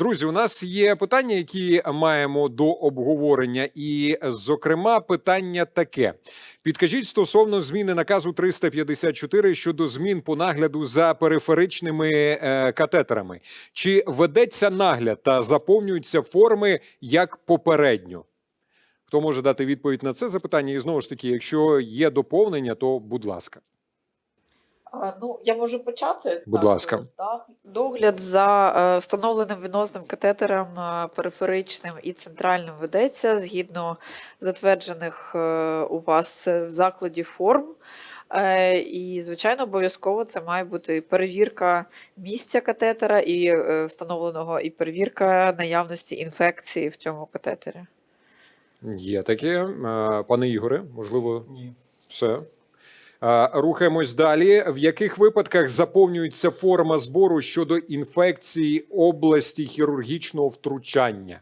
Друзі, у нас є питання, які маємо до обговорення, і, зокрема, питання таке: підкажіть стосовно зміни наказу 354 щодо змін по нагляду за периферичними е, катетерами. Чи ведеться нагляд та заповнюються форми як попередньо? Хто може дати відповідь на це запитання? І знову ж таки, якщо є доповнення, то будь ласка. А, Ну, я можу почати. Будь ласка. е, Так. Догляд за е, встановленим венозним катетером е, периферичним і центральним ведеться згідно затверджених е, у вас е, в закладі форм. Е, І, звичайно, обов'язково це має бути перевірка місця катетера і е, встановленого, і перевірка наявності інфекції в цьому катетері. Є таке. Е, Пане Ігоре, можливо, Ні. Все. Рухаємось далі. В яких випадках заповнюється форма збору щодо інфекції області хірургічного втручання?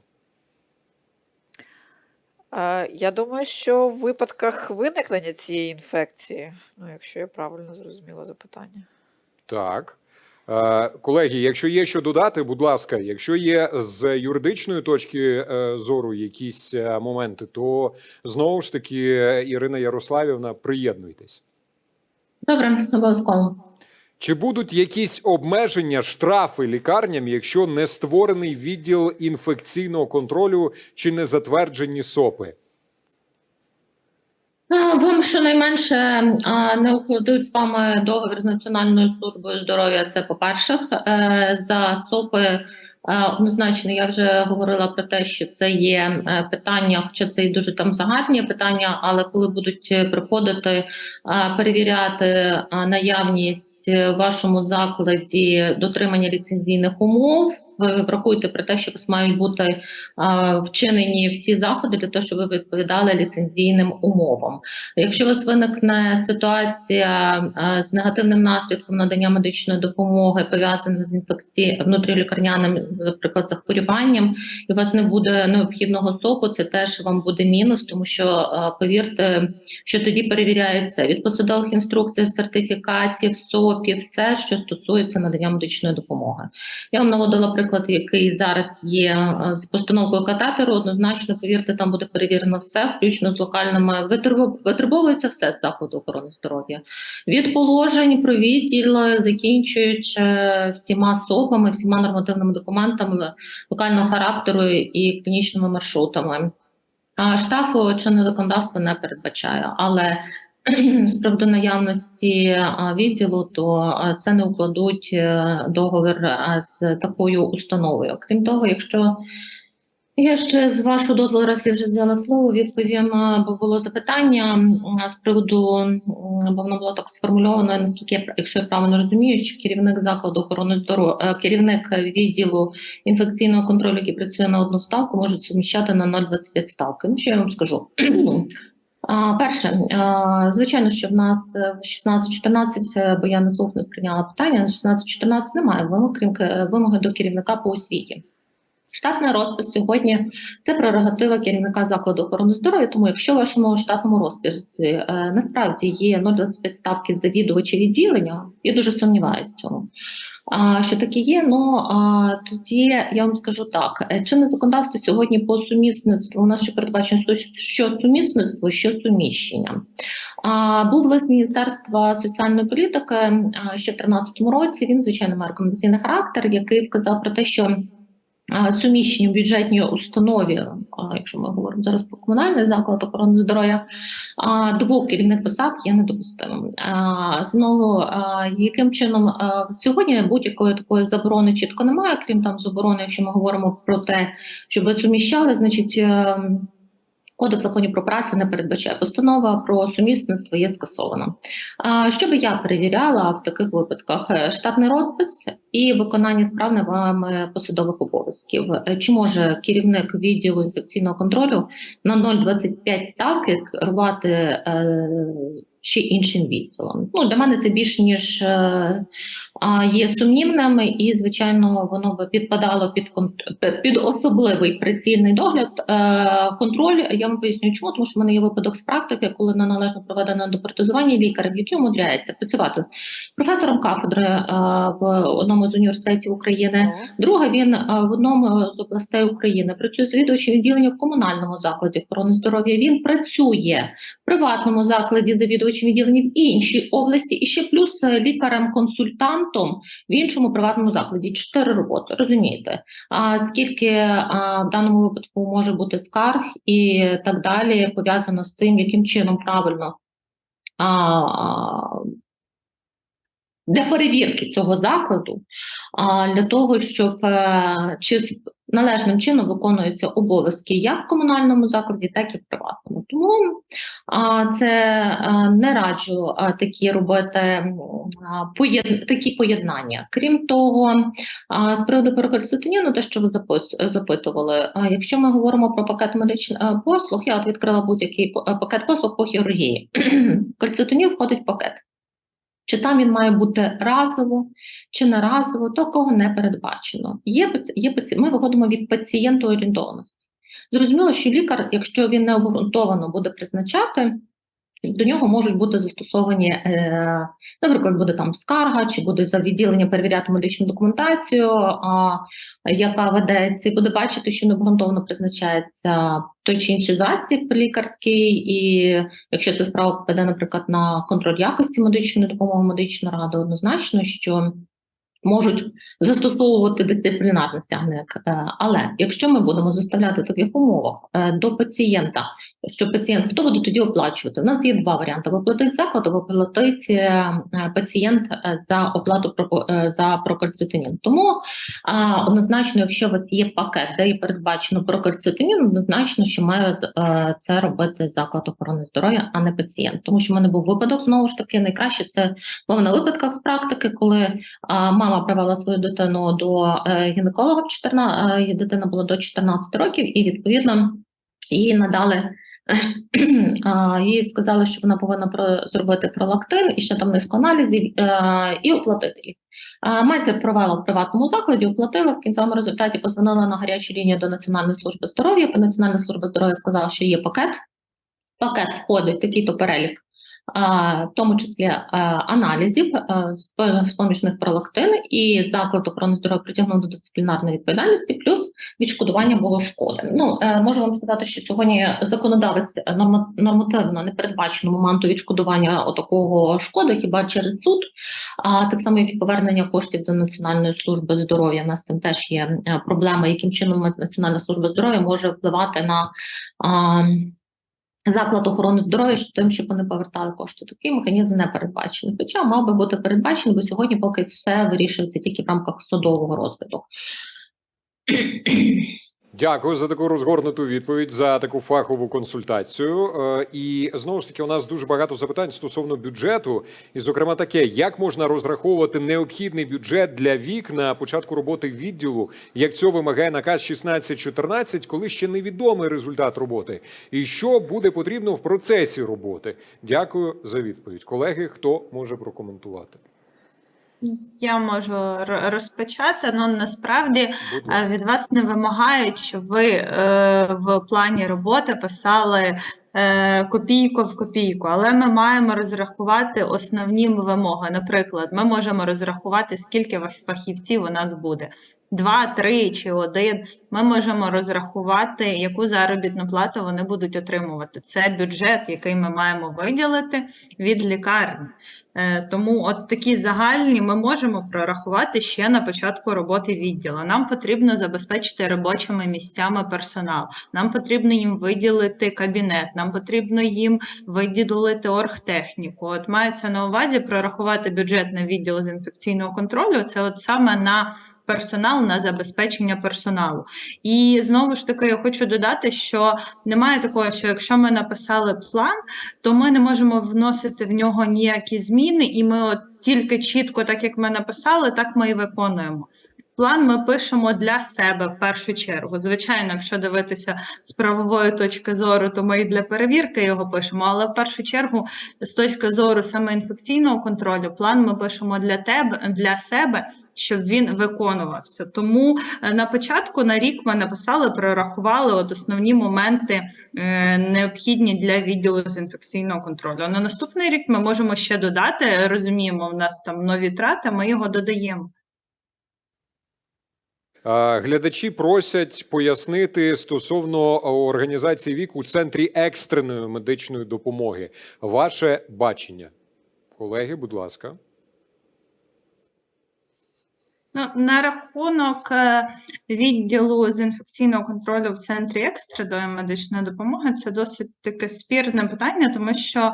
Я думаю, що в випадках виникнення цієї інфекції, ну, якщо я правильно зрозуміла запитання. Так. Колеги, якщо є що додати, будь ласка, якщо є з юридичної точки е, зору якісь е, моменти, то знову ж таки, Ірина Ярославівна, приєднуйтесь. Добре, обов'язково. Чи будуть якісь обмеження, штрафи лікарням, якщо не створений відділ інфекційного контролю чи не затверджені СОПи? Вам щонайменше не укладуть з вами договір з Національною службою здоров'я. Це по-перше, Е, за СОПи однозначно я вже говорила про те, що це є е, питання, хоча це і дуже там загальні питання, але коли будуть е, приходити перевіряти наявність в вашому закладі дотримання ліцензійних умов. Ви врахуйте про те, що вас мають бути вчинені всі заходи для того, щоб ви відповідали ліцензійним умовам. Якщо у вас виникне ситуація з негативним наслідком надання медичної допомоги, пов'язаним з інфекції внутрілікарняним, наприклад, захворюванням, і у вас не буде необхідного СОПу, це теж вам буде мінус, тому що повірте, що тоді перевіряється від посадових інструкцій, сертифікатів, СОПів, все, що стосується надання медичної допомоги. Я вам наводила приклад, який зараз є е, з постановкою катетеру. Однозначно, повірте, там буде перевірено все, включно з локальними витребовується все з закладу охорони здоров'я. Від положень про відділ, закінчуючи всіма СОПами, всіма нормативними документами локального характеру і клінічними маршрутами. А штрафу чинне законодавство не передбачає, але з приводу наявності відділу, то це не укладуть е, договір з такою установою. Крім того, якщо я ще з вашого дозволу, раз я вже взяла слово, відповім, бо було запитання з приводу, бо воно було так сформульовано, наскільки якщо я правильно розумію, що керівник закладу охорони здоров'я, керівник відділу інфекційного контролю, який працює на одну ставку, може суміщати на 0,25 ставки. Ну що я вам скажу? Перше, звичайно, що в нас е, в 16-14, е, бо я на слух не прийняла питання, на 16-14 немає вимог, крім е, вимоги до керівника по освіті. Штатний розпис сьогодні це прерогатива керівника закладу охорони здоров'я. Тому, якщо в вашому штатному розписі е, насправді є 0,25 ставки завідувача відділення, я дуже сумніваюся в цьому. Що таке є? Ну тоді я вам скажу так: е, чинне законодавство сьогодні по сумісництву у нас ще передбачено що сумісництво, що суміщення. Був лист Міністерства соціальної політики ще в 2013 році. Він звичайно має рекомендаційний характер, який вказав про те, що а, суміщення в бюджетній установі, якщо ми говоримо зараз про комунальний заклад охорони здоров'я, двох керівних посад є недопустимим. Знову яким чином сьогодні будь-якої такої заборони чітко немає, крім там заборони, якщо ми говоримо про те, щоб ви суміщали, значить. Кодекс законів про працю не передбачає постанова про сумісництво є скасована. А що би я перевіряла в таких випадках? Е, Штатний розпис і виконання справ вами посадових обов'язків. Е, Чи може керівник відділу інфекційного контролю на 0,25 ставки керувати ще іншим відділом? Ну для мене це більш ніж е, є сумнівним, і звичайно воно би підпадало під під особливий прицільний догляд. Е, контроль я вам поясню, чому тому, що в мене є випадок з практики, коли неналежно проведено допортизування лікарем, який умудряється працювати професором кафедри е, в одному з університетів України. Друге, він е, в одному з областей України працює завідувачем відділення в комунальному закладі охорони здоров'я. Він працює в приватному закладі завідувачем відділення в іншій області, і ще плюс е, лікарем-консультантом в іншому приватному закладі. Чотири роботи. Розумієте? А скільки а, в даному випадку може бути скарг і так далі, пов'язано з тим, яким чином правильно а, для перевірки цього закладу, для того, щоб е, чи належним чином виконуються обов'язки як в комунальному закладі, так і в приватному. Тому це не раджу такі робити такі поєднання. Крім того, з приводу перокальцитоніну, те, що ви запитували, якщо ми говоримо про пакет медичних е, послуг, я от відкрила будь-який е, пакет послуг по хірургії. Кальцитонін входить в пакет. Чи там він має бути разово, чи не разово, такого не передбачено. Є, є, ми виходимо від пацієнтоорієнтованості. Зрозуміло, що лікар, якщо він не обґрунтовано буде призначати, до нього можуть бути застосовані, е, наприклад, буде там скарга, чи буде за відділення перевіряти медичну документацію, яка ведеться, і буде бачити, що необґрунтовано призначається той чи інший засіб лікарський, і якщо ця справа попаде, наприклад, на контроль якості медичної допомоги, медична рада, однозначно, що можуть застосовувати дисциплінарне стягнення. Е, Але якщо ми будемо заставляти в таких умовах е, до пацієнта, що пацієнт хто буде тоді оплачувати? У нас є два варіанти: або платить заклад, або платить е, пацієнт е, за оплату е, за прокальцитонін. Тому однозначно, якщо у вас є пакет, де є передбачено прокальцитонін, однозначно, що має е, це робити заклад охорони здоров'я, а не пацієнт. Тому що в мене був випадок знову ж таки найкраще це був на випадках з практики, коли мама привела свою дитину до е, гінеколога в 14, е, дитина була до 14 років, і відповідно їй надали. Їй сказали, що вона повинна зробити пролактин і ще там низку аналізів е, і оплатити їх. Матір провела в приватному закладі, оплатила в кінцевому результаті позвонила на гарячу лінію до Національної служби здоров'я. Національна служба здоров'я сказала, що є пакет. Пакет входить такий-то перелік в тому числі аналізів з по- з поміжних пролактин, і заклад охорони здоров'я притягнув до дисциплінарної відповідальності, плюс відшкодування було шкоди. Ну е, можу вам сказати, що сьогодні законодавець е, нормативно не передбачено моменту відшкодування отакого шкоди, хіба через суд. А так само, як і повернення коштів до Національної служби здоров'я. У нас там теж є е, проблема, яким чином Національна служба здоров'я може впливати на. Заклад охорони здоров'я тим, щоб вони повертали кошти. Такий механізм не передбачений. Хоча мав би бути передбачений, бо сьогодні поки все вирішується тільки в рамках судового розгляду. Дякую за таку розгорнуту відповідь, за таку фахову консультацію. Е, І знову ж таки, у нас дуже багато запитань стосовно бюджету, і зокрема таке, як можна розраховувати необхідний бюджет для вік на початку роботи відділу, як цього вимагає наказ 1614, коли ще невідомий результат роботи, і що буде потрібно в процесі роботи. Дякую за відповідь, колеги. Хто може прокоментувати? Я можу розпочати, але насправді Будь е, від вас не вимагають, щоб ви е, в плані роботи писали е, копійку в копійку, але ми маємо розрахувати основні вимоги. Наприклад, ми можемо розрахувати, скільки фах- фахівців у нас буде. Два, три чи один. Ми можемо розрахувати, яку заробітну плату вони будуть отримувати. Це бюджет, який ми маємо виділити від лікарні. Е, Тому от такі загальні ми можемо прорахувати ще на початку роботи відділу. Нам потрібно забезпечити робочими місцями персонал. Нам потрібно їм виділити кабінет, нам потрібно їм виділити оргтехніку. От мається на увазі прорахувати бюджет на відділ з інфекційного контролю. Це от саме на персонал, на забезпечення персоналу. І знову ж таки, я хочу додати, що немає такого, що якщо ми написали план, то ми не можемо вносити в нього ніякі зміни, і ми от тільки чітко, так як ми написали, так ми і виконуємо. План ми пишемо для себе в першу чергу. Звичайно, якщо дивитися з правової точки зору, то ми і для перевірки його пишемо. Але в першу чергу, з точки зору саме інфекційного контролю, план ми пишемо для тебе для себе, щоб він виконувався. Тому е, на початку на рік ми написали, прорахували от основні моменти е, необхідні для відділу з інфекційного контролю. На наступний рік ми можемо ще додати. Розуміємо, в нас там нові трати, ми його додаємо. Глядачі просять пояснити стосовно організації вік у центрі екстреної медичної допомоги. Ваше бачення, колеги, будь ласка. Ну, на рахунок е, відділу з інфекційного контролю в центрі екстреної медичної допомоги, це досить таке спірне питання, тому що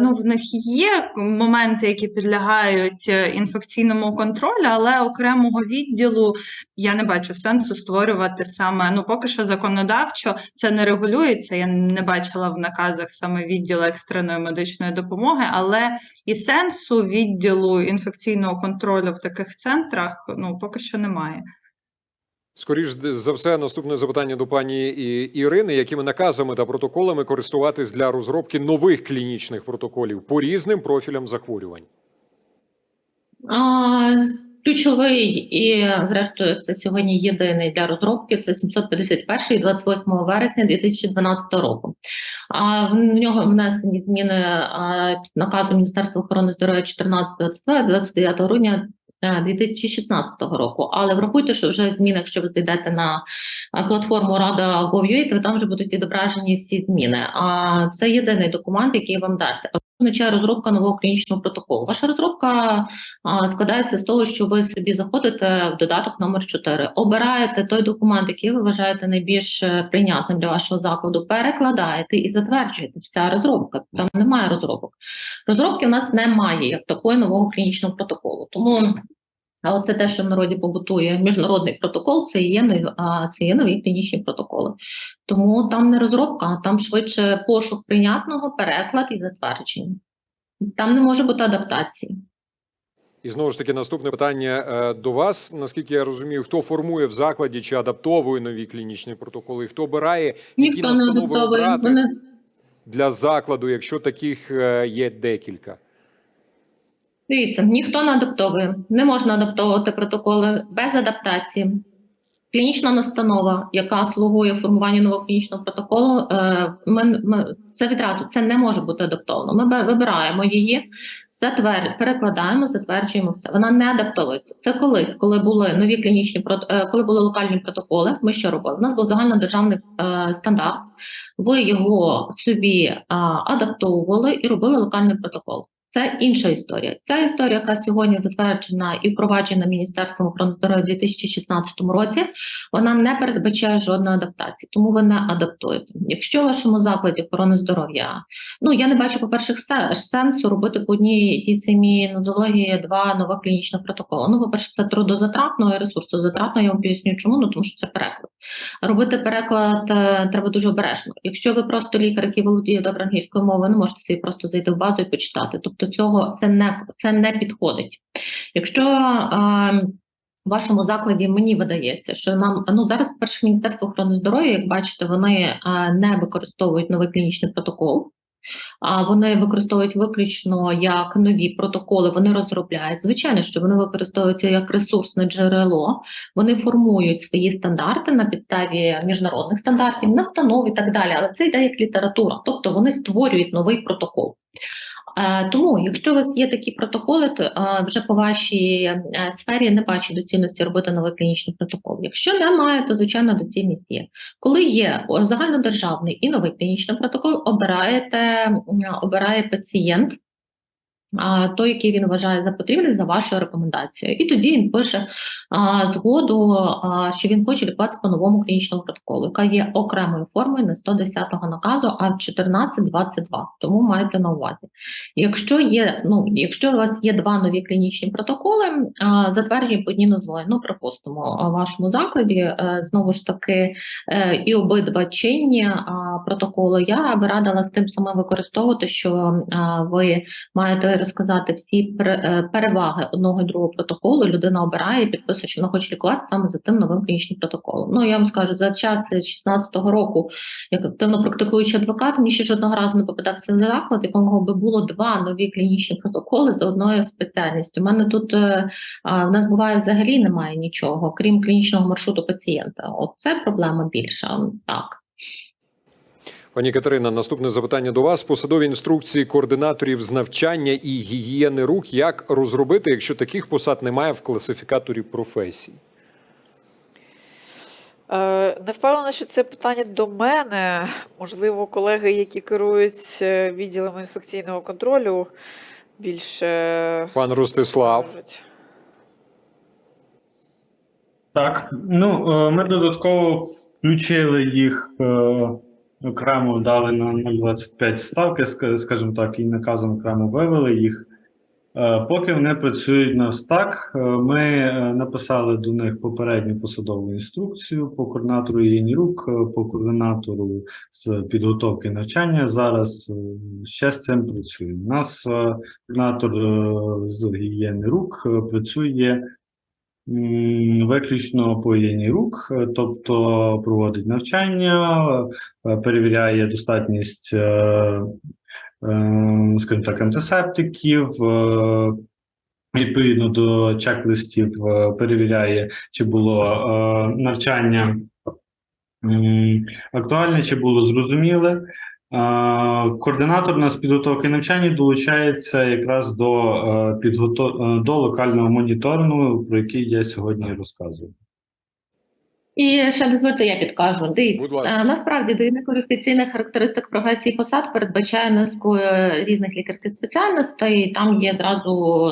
ну, в них є моменти, які підлягають е, інфекційному контролю, але окремого відділу я не бачу сенсу створювати саме. Ну, поки що законодавчо це не регулюється. Я не бачила в наказах саме відділу екстреної медичної допомоги, але і сенсу відділу інфекційного контролю в таких центрах ну поки що немає. Скоріш за все, наступне запитання до пані Ірини: якими наказами та протоколами користуватись для розробки нових клінічних протоколів по різним профілям захворювань? А, ключовий і, зрештою, це сьогодні єдиний для розробки. Це 751 і 28 вересня 2012 року. А в нього внесені зміни наказу Міністерства охорони здоров'я 14 29 грудня. Е, 2016 року, але врахуйте, що вже зміни, якщо ви зайдете на е, платформу Рада то там вже будуть відображені всі зміни. А це єдиний документ, який вам дасть. Означає розробка нового клінічного протоколу. Ваша розробка складається з того, що ви собі заходите в додаток номер 4, обираєте той документ, який ви вважаєте найбільш е, прийнятним для вашого закладу, перекладаєте і затверджуєте. Вся розробка. Там немає розробок. Розробки в нас немає як такої нового клінічного протоколу. Тому а оце те, що в народі побутує міжнародний протокол, це є нові, це є нові клінічні протоколи. Тому там не розробка, а там швидше пошук прийнятного, переклад і затвердження. Там не може бути адаптації. І знову ж таки, наступне питання е, до вас. Наскільки я розумію, хто формує в закладі чи адаптовує нові клінічні протоколи? Хто обирає, які Ніхто не настанови адаптовує. обрати для закладу, якщо таких е, є декілька? Дивіться, ніхто не адаптовує. Не можна адаптовувати протоколи без адаптації. Клінічна настанова, яка слугує формуванню нового клінічного протоколу, е, ми, ми, це відразу це не може бути адаптовано. Ми вибираємо її, затвер, перекладаємо, затверджуємо все. Вона не адаптовується. Це колись, коли були нові клінічні е, коли були локальні протоколи. Ми що робили? У нас був загальнодержавний е, стандарт. Ви його собі адаптовували і робили локальний протокол. Це інша історія. Ця історія, яка сьогодні затверджена і впроваджена Міністерством охорони здоров'я у 2016 році, вона не передбачає жодної адаптації, тому ви не адаптуєте. Якщо в вашому закладі охорони здоров'я, ну я не бачу, по-перше, сенсу робити по одній тій самій нозології два нових клінічних протоколи. Ну, по-перше, це трудозатратно і ресурсозатратно. Я вам поясню, чому ну тому що це переклад. Робити переклад е, треба дуже обережно. Якщо ви просто лікар, який володіє добре англійською мовою, не можете собі просто зайти в базу і почитати. Тобто цього це не це не підходить. Якщо е, в вашому закладі мені видається, що нам ну зараз перше міністерство охорони здоров'я, як бачите, вони не використовують новий клінічний протокол. А вони використовують виключно як нові протоколи. Вони розробляють. Звичайно, що вони використовуються як ресурсне джерело. Вони формують свої стандарти на підставі міжнародних стандартів, настанов і так далі. Але це йде як література, тобто вони створюють новий протокол. Е, Тому, якщо у вас є такі протоколи, то е, вже по вашій е, сфері не бачу доцільності робити новий клінічний протокол. Якщо немає, то звичайно доцільність є. Коли є загальнодержавний і новий клінічний протокол, обираєте обирає пацієнт. Той, який він вважає за потрібне за вашою рекомендацією, і тоді він пише згоду, що він хоче лікуватися по новому клінічному протоколу, яка є окремою формою не 110-го наказу, а 1422. Тому маєте на увазі. Якщо є, ну якщо у вас є два нові клінічні протоколи, затверджені по одній назвою, ну припустимо, у вашому закладі е, знову ж таки е, і обидва чинні протоколи, я би радила з тим самим використовувати, що ви маєте розказати всі е, переваги одного і другого протоколу. Людина обирає і підписує, що вона хоче лікувати саме за тим новим клінічним протоколом. Ну я вам скажу, за час 16-го року, як активно практикуючий адвокат, мені ще жодного разу не попадався заклад, якого би було два нові клінічні протоколи за одною спеціальністю. У мене тут е, в нас буває взагалі немає нічого, крім клінічного маршруту пацієнта. От це проблема більша. Так. Пані Катерина, наступне запитання до вас. Посадові інструкції координаторів з навчання і гігієни рук. Як розробити, якщо таких посад немає в класифікаторі професій? Е, Не впевнена, що це питання до мене. Можливо, колеги, які керують е, відділом інфекційного контролю, більше Пан Ростислав. Так, ну е, ми додатково включили їх окремо дали на 0,25 ставки, ска- скажімо так, і наказом окремо вивели їх. Е, Поки вони працюють на так, е, ми е, написали до них попередню посадову інструкцію по координатору ЄНІРУК, по координатору з підготовки навчання. Зараз ще з цим працюємо. У нас координатор з гігієни рук працює виключно по гігієні рук, е, тобто проводить навчання, е, перевіряє достатність, е, скажімо так, антисептиків. Відповідно до чек-листів перевіряє, чи було навчання актуальне, чи було зрозуміле. Е, Координатор на з підготовки навчання долучається якраз до, е, е, до локального моніторингу, про який я сьогодні розказую. І ще дозвольте, я підкажу. Дивіться, насправді довідник кваліфікаційних характеристик професії посад передбачає низку різних лікарських спеціальностей. і Там є зразу.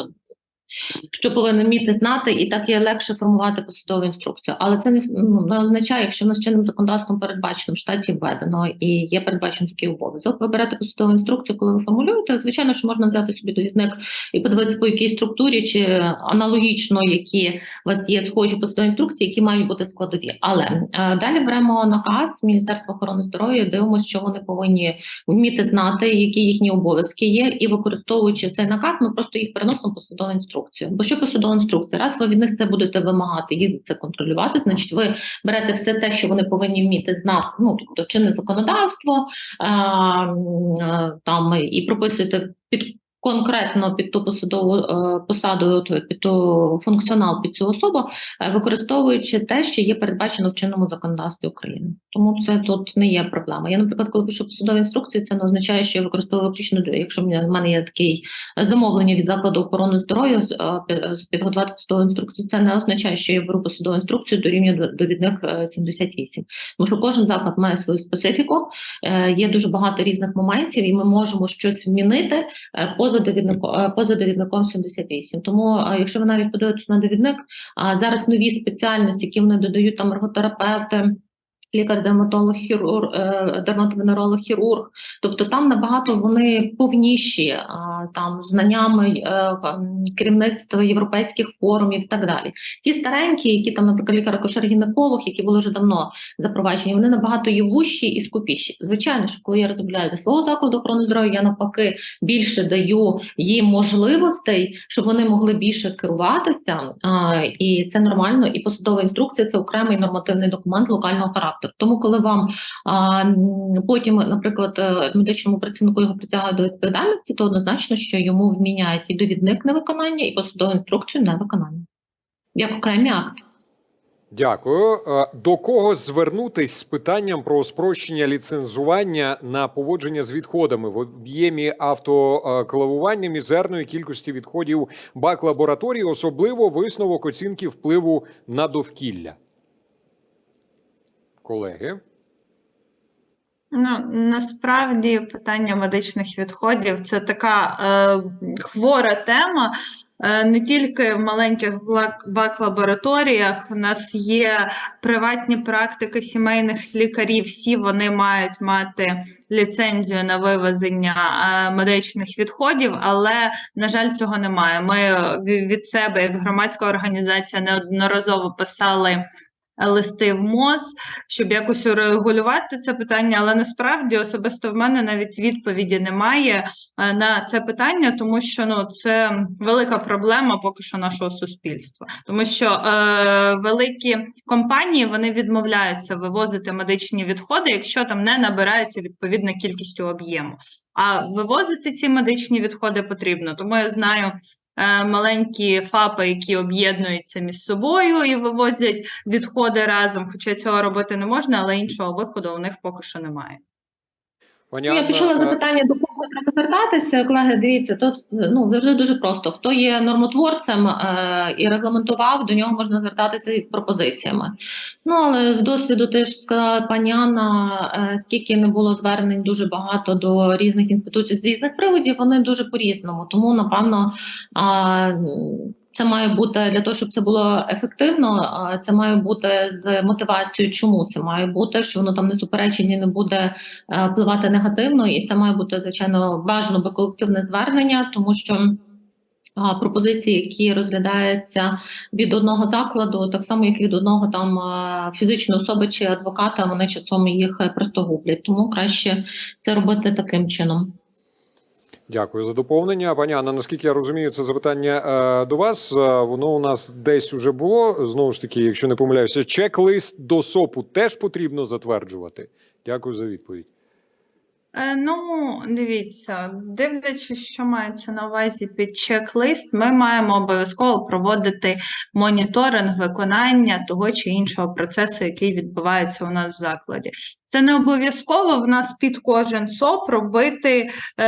Що повинен вміти знати, і так є легше формувати посадову інструкцію. Але це не, ну, не означає, якщо в нас чинним законодавством передбачено в штаті введено і є передбачений такий обов'язок. Ви берете посадову інструкцію, коли ви формулюєте. Звичайно, що можна взяти собі довідник і подивитися, по якій структурі чи аналогічно, які у вас є схожі посадові інструкції, які мають бути складові. Але е, далі беремо наказ Міністерства охорони здоров'я, дивимося, що вони повинні вміти знати, які їхні обов'язки є, і використовуючи цей наказ, ми просто їх переносимо посадову інструкцію. Бо що посадова інструкція? Раз ви від них це будете вимагати, їх це контролювати, значить, ви берете все те, що вони повинні вміти знати, ну тобто чинне законодавство а, там і прописуєте під. Конкретно під ту посадову е, посаду, під ту функціонал під цю особу, е, використовуючи те, що є передбачено в чинному законодавстві України. Тому це тут не є проблема. Я, наприклад, коли пишу посадові інструкції, це не означає, що я використовую виключно якщо в мене є такий замовлення від закладу охорони здоров'я е, підготувати посадову інструкцію. Це не означає, що я беру посадову інструкцію до рівня до- довідник е, 78. Тому що кожен заклад має свою специфіку. Є дуже багато різних моментів, і ми можемо щось змінити поза поза довідником 78. Тому, якщо ви навіть подивитесь на довідник, а зараз нові спеціальності, які вони додають там ерготерапевти. Лікар-дерматолог, хірург, е, дерматовенеролог, хірург, тобто там набагато вони повніші там знаннями е, керівництва європейських форумів і так далі. Ті старенькі, які там, наприклад, лікар-акушер-гінеколог, які були вже давно запроваджені, вони набагато є вущі і скупіші. Звичайно, що коли я розробляю для свого закладу охорони здоров'я, я навпаки більше даю їм можливостей, щоб вони могли більше керуватися, і це нормально. І посадова інструкція це окремий нормативний документ локального характеру. Тому, коли вам а, потім, наприклад, е, медичному працівнику його притягують до відповідальності, то однозначно, що йому вміняють і довідник невиконання, і посадову інструкцію невиконання як окремі акти. Дякую. Е, До кого звернутись з питанням про спрощення ліцензування на поводження з відходами в об'ємі автоклавування мізерної кількості відходів бак лабораторії, особливо висновок оцінки впливу на довкілля? Колеги, Ну, насправді питання медичних відходів це така е, хвора тема. Е, не тільки в маленьких бак-лабораторіях. У нас є приватні практики сімейних лікарів. Всі вони мають мати ліцензію на вивезення е, медичних відходів, але на жаль, цього немає. Ми від себе, як громадська організація, неодноразово писали. Листи в МОЗ, щоб якось урегулювати це питання, але насправді особисто в мене навіть відповіді немає е, на це питання, тому що ну це велика проблема поки що нашого суспільства, тому що е, великі компанії вони відмовляються вивозити медичні відходи, якщо там не набирається відповідна кількість об'єму. А вивозити ці медичні відходи потрібно. Тому я знаю. Е, Маленькі ФАПи, які об'єднуються між собою і вивозять відходи разом, хоча цього робити не можна, але іншого виходу у них поки що немає. Ну, я почула е, запитання до кого треба звертатися, колеги, дивіться, тут ну завжди дуже просто. Хто є нормотворцем е, і регламентував, до нього можна звертатися із пропозиціями. Ну але з досвіду теж сказала пані Анна, е, скільки не було звернень дуже багато до різних інституцій з різних приводів, вони дуже по-різному. Тому напевно. А, це має бути для того, щоб це було ефективно. Це має бути з мотивацією, чому це має бути, що воно там не суперечить і не буде е, впливати негативно, і це має бути звичайно бажано би колективне звернення, тому що. Пропозиції, які розглядаються від одного закладу, так само як від одного там фізичної особи чи адвоката, вони часом їх е, просто гублять. Тому краще це робити таким чином. Дякую за доповнення. Пані Анна, наскільки я розумію, це запитання е, до вас. Е, воно у нас десь уже було. Знову ж таки, якщо не помиляюся, чек-лист до СОПу теж потрібно затверджувати. Дякую за відповідь. Е, Ну, дивіться, дивлячись, що мається на увазі під чек-лист, ми маємо обов'язково проводити моніторинг виконання того чи іншого процесу, який відбувається у нас в закладі. Це не обов'язково в нас під кожен СОП робити е,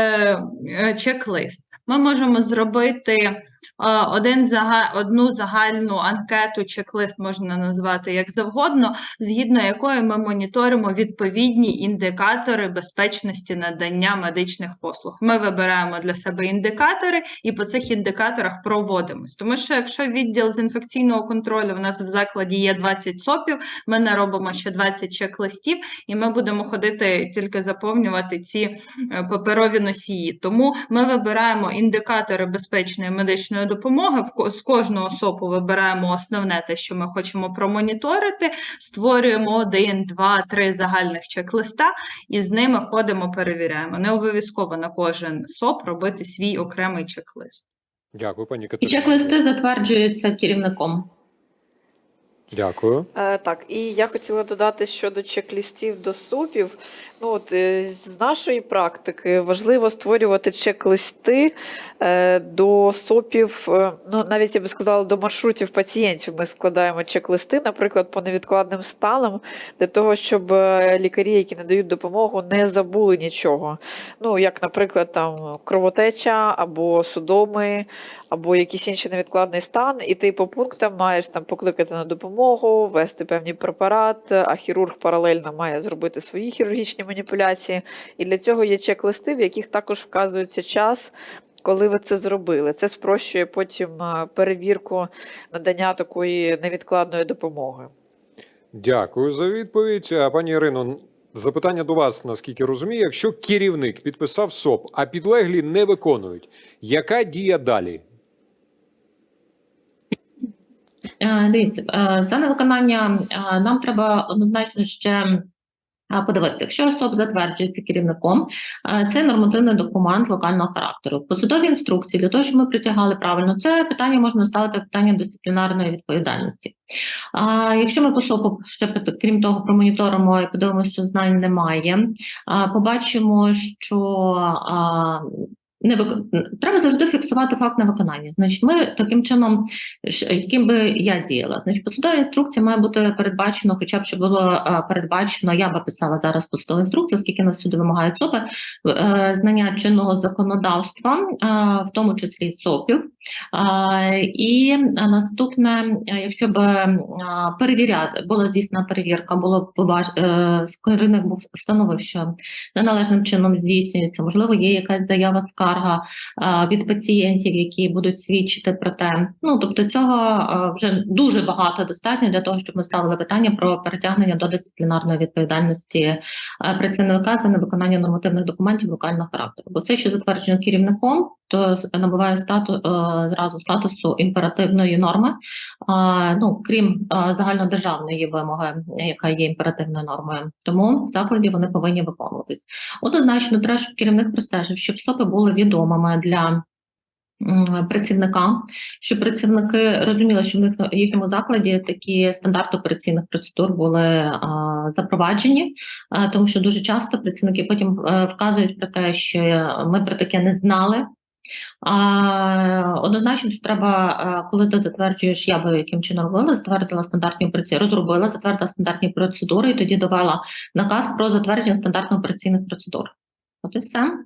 е, чек-лист. Ми можемо зробити один зага, одну загальну анкету, чек-лист можна назвати як завгодно, згідно якої ми моніторимо відповідні індикатори безпечності надання медичних послуг. Ми вибираємо для себе індикатори і по цих індикаторах проводимось. Тому що якщо відділ з інфекційного контролю в нас в закладі є 20 СОПів, ми не робимо ще 20 чек-листів, і ми будемо ходити тільки заповнювати ці е, паперові носії. Тому ми вибираємо індикатори безпечної медичної допомоги. В ко- з кожного СОПу вибираємо основне те, що ми хочемо промоніторити. Створюємо один, два, три загальних чек-листа і з ними ходимо, перевіряємо. Не обов'язково на кожен СОП робити свій окремий чек-лист. Дякую, пані І чек-листи затверджуються керівником. Дякую. Е, Так, і я хотіла додати щодо чек-лістів до СУПів. Ну, от, е, з нашої практики важливо створювати чек-листи е, до СОПів, е, ну, навіть я би сказала, до маршрутів пацієнтів. Ми складаємо чек-листи, наприклад, по невідкладним станам, для того, щоб лікарі, які надають допомогу, не забули нічого. Ну, як, наприклад, там кровотеча або судоми, або якийсь інший невідкладний стан, і ти по пунктам маєш там покликати на допомогу, ввести певний препарат, а хірург паралельно має зробити свої хірургічні маніпуляції. І для цього є чек-листи, в яких також вказується час. Коли ви це зробили, це спрощує потім перевірку надання такої невідкладної допомоги. Дякую за відповідь. Пані Ірино, запитання до вас, наскільки розумію, якщо керівник підписав СОП, а підлеглі не виконують, яка дія далі? Е, Дивіться, е, за невиконання е, нам треба однозначно ще е, подивитися. Якщо особа затверджується керівником, е, це нормативний документ локального характеру. Посадові інструкції для того, щоб ми притягали правильно, це питання можна ставити питання дисциплінарної відповідальності. А якщо ми по СОПу ще крім того промоніторимо і подивимося, що знань немає, побачимо, що не вик... треба завжди фіксувати факт невиконання. Значить, ми таким чином, яким би я діяла, значить, посадова інструкція має бути передбачено, хоча б щоб було передбачено, я би писала зараз посадову інструкцію, оскільки нас сюди вимагають СОПи, е, знання чинного законодавства, в тому числі СОПів. І е, наступне, е, якщо б е, перевіряти, була здійснена перевірка, було побач- е, керівник був встановив, що неналежним чином здійснюється, можливо, є якась заява скарга е, від пацієнтів, які будуть свідчити про те. Ну тобто цього е, вже дуже багато достатньо для того, щоб ми ставили питання про перетягнення до дисциплінарної відповідальності е, працівника за невиконання нормативних документів локального характеру. Бо все, що затверджено керівником, то набуває стату е, зразу статусу імперативної норми, ну крім е, загальнодержавної вимоги, яка є імперативною нормою. Тому в закладі вони повинні виконуватись. Однозначно, треба, щоб керівник простежив, щоб СОПи були відомими для. Працівника, щоб працівники розуміли, що в них в їхньому закладі такі стандарти операційних процедур були а, запроваджені, а, тому що дуже часто працівники потім е, вказують про те, що ми про таке не знали. Однозначно, що треба, е, коли ти затверджуєш, я би яким чином робила, затвердила стандартні операції, розробила, затвердила стандартні процедури, і тоді давала наказ про затвердження стандартно операційних процедур. От і все.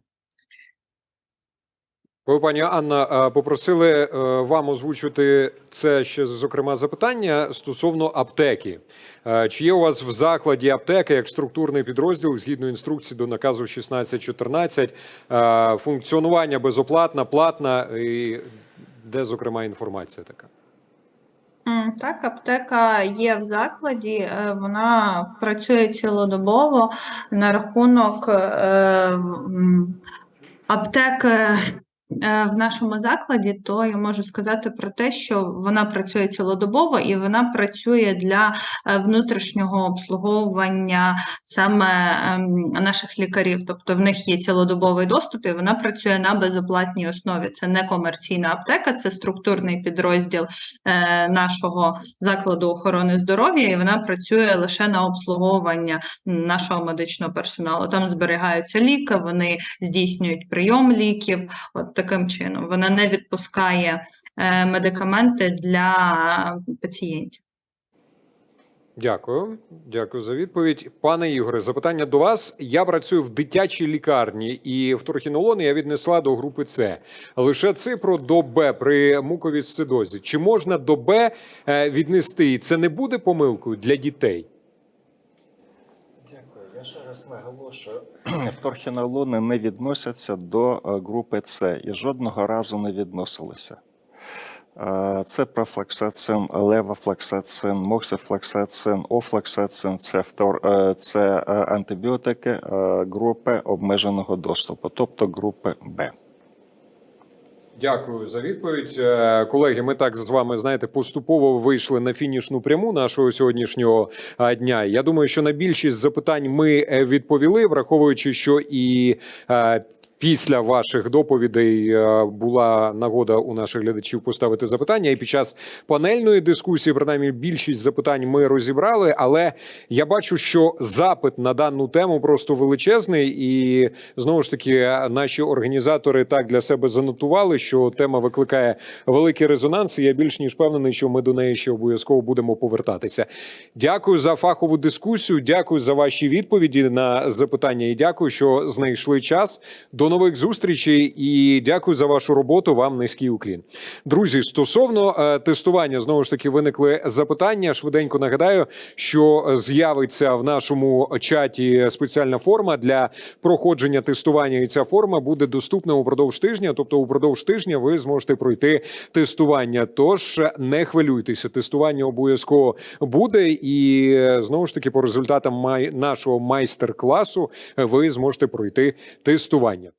Ви, пані Анна, е, попросили е, вам озвучити це ще зокрема запитання стосовно аптеки. Е, Чи є у вас в закладі аптека як структурний підрозділ згідно інструкції до наказу 1614, е, функціонування безоплатна, платна і де зокрема інформація така? Так, аптека є в закладі, вона працює цілодобово на рахунок м, аптек е, в нашому закладі, то я можу сказати про те, що вона працює цілодобово і вона працює для е, внутрішнього обслуговування саме ем, наших лікарів. Тобто в них є цілодобовий доступ, і вона працює на безоплатній основі. Це не комерційна аптека, це структурний підрозділ е, нашого закладу охорони здоров'я, і вона працює лише на обслуговування нашого медичного персоналу. Там зберігаються ліки, вони здійснюють прийом ліків. От таким чином вона не відпускає е, медикаменти для пацієнтів. Дякую, дякую за відповідь. Пане Ігоре, запитання до вас. Я працюю в дитячій лікарні, і вторхінолон я віднесла до групи С. Лише цифру до Б при муковісцидозі. Чи можна до Б е, віднести? І це не буде помилкою для дітей? Раз наголошую, вторхінолони не відносяться до е, групи С і жодного разу не відносилися. Е, Це профлаксацин, левофлаксацин, моксифлаксацин, офлаксацин, це, втор, е, це антибіотики групи обмеженого доступу, тобто групи Б. Дякую за відповідь, Е, колеги. Ми так з вами знаєте поступово вийшли на фінішну пряму нашого сьогоднішнього дня. Я думаю, що на більшість запитань ми е, відповіли, враховуючи, що і е, Після ваших доповідей е, була нагода у наших глядачів поставити запитання, і під час панельної дискусії, принаймні, більшість запитань ми розібрали. Але я бачу, що запит на дану тему просто величезний, і знову ж таки наші організатори так для себе занотували, що тема викликає великий резонанс. І я більш ніж впевнений, що ми до неї ще обов'язково будемо повертатися. Дякую за фахову дискусію. Дякую за ваші відповіді на запитання. І дякую, що знайшли час. До нових зустрічей і дякую за вашу роботу. Вам низький уклін. Друзі, стосовно е, тестування, знову ж таки виникли запитання. Швиденько нагадаю, що з'явиться в нашому чаті спеціальна форма для проходження тестування. І ця форма буде доступна упродовж тижня. Тобто, упродовж тижня ви зможете пройти тестування. Тож не хвилюйтеся, тестування обов'язково буде. І е, знову ж таки, по результатам май- нашого майстер-класу ви зможете пройти тестування.